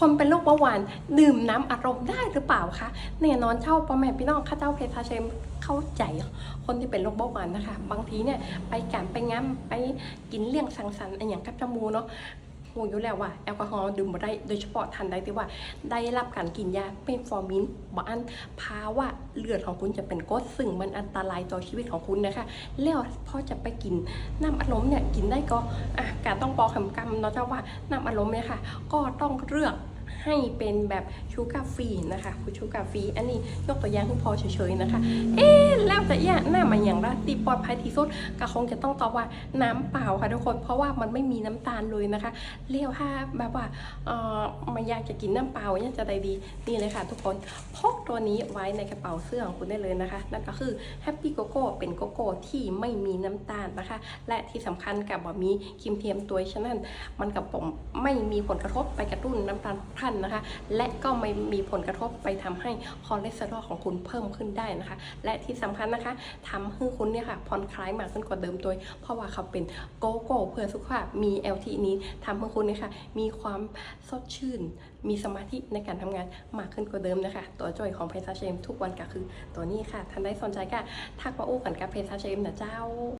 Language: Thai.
คนเป็นโรคเบาหวานดื่มน้ำอารมณ์ได้หรือเปล่าคะแน่นอนเช่าพ่อแม่พี่น้องข้าเจ้าเพทาเชมเข้าใจคนที่เป็นโรคเบาหวานนะคะ บางทีเนี่ยไปการไปง้มไปกินเลี้ยงสังสรรค์อะไรอย่างกับจมูเนาะ หอยู่แล้วว่าแอลกอฮอล์ดื่มบ่ได้โดยเฉพาะทันใดที่ว่าได้รับการกินยาเป็นฟอร์มินบ่อันภาวะเลือดของคุณจะเป็นก้ดซึ่งมันอันตรายต่อชีวิตของคุณนะคะแล้วพอจะไปกินน้ำอัดลมเนี่ยกินได้ก็อะการต้องปอกคำกำเนาะจ้าว่าน้ำอัดลมเนี่ยค่ะ ก็ต้องเลือก ให้เป็นแบบชูการ์ฟรีนะคะคุณชูการ์ฟรีอันนี้ยกตัวอย่างให้พอเฉยๆนะคะ เอ๊แล้วแต่อย่างหน้ามาอย่างละตีปลอดภัยที่สุดก็คงจะต้องตอบว่าน้ำเปล่าค่ะทุกคน เพราะว่ามันไม่มีน้ำตาลเลยนะคะเลี้ยวถ้าแบบว่าเออม่อยากจะกินน้ำเปล่าเนี่ยจะได้ดีนี่เลยค่ะ ทุกคนพกตัวนี้ไว้ในกระเป๋าเสื้อของคุณได้เลยนะคะนั่นก็คือ Happy Coco เป็นโกโก้ที่ไม่มีน้ำตาลนะคะ และที่สำคัญกับบะมีครีมเทียมตัวฉะนั้นมันกับผมไม่มีผลกระทบไปกระตุ้นน้ำตาลพรั่นนะคะ และก็ไม่มีผลกระทบไปทำให้คอเลสเตอรอลของคุณเพิ่มขึ้นได้นะคะ และที่สำคัญนะคะทำให้คุณเนี่ยค่ะผ่อนคลายมากขึ้นกว่าเดิมโดย เพราะว่าเขาเป็นโกโก้เพื่อสุขภาพมี LT นี้ทำให้คุณเนี่ยค่ะมีความสดชื่น มีสมาธิในการทำงานมากขึ้นกว่าเดิมนะคะ ตัวจอยของเพซาเชมทุกวันก็คือตัวนี้ค่ะท่านใดสนใจก็ทักมาอู้กันกับเพซาเชมนะเจ้า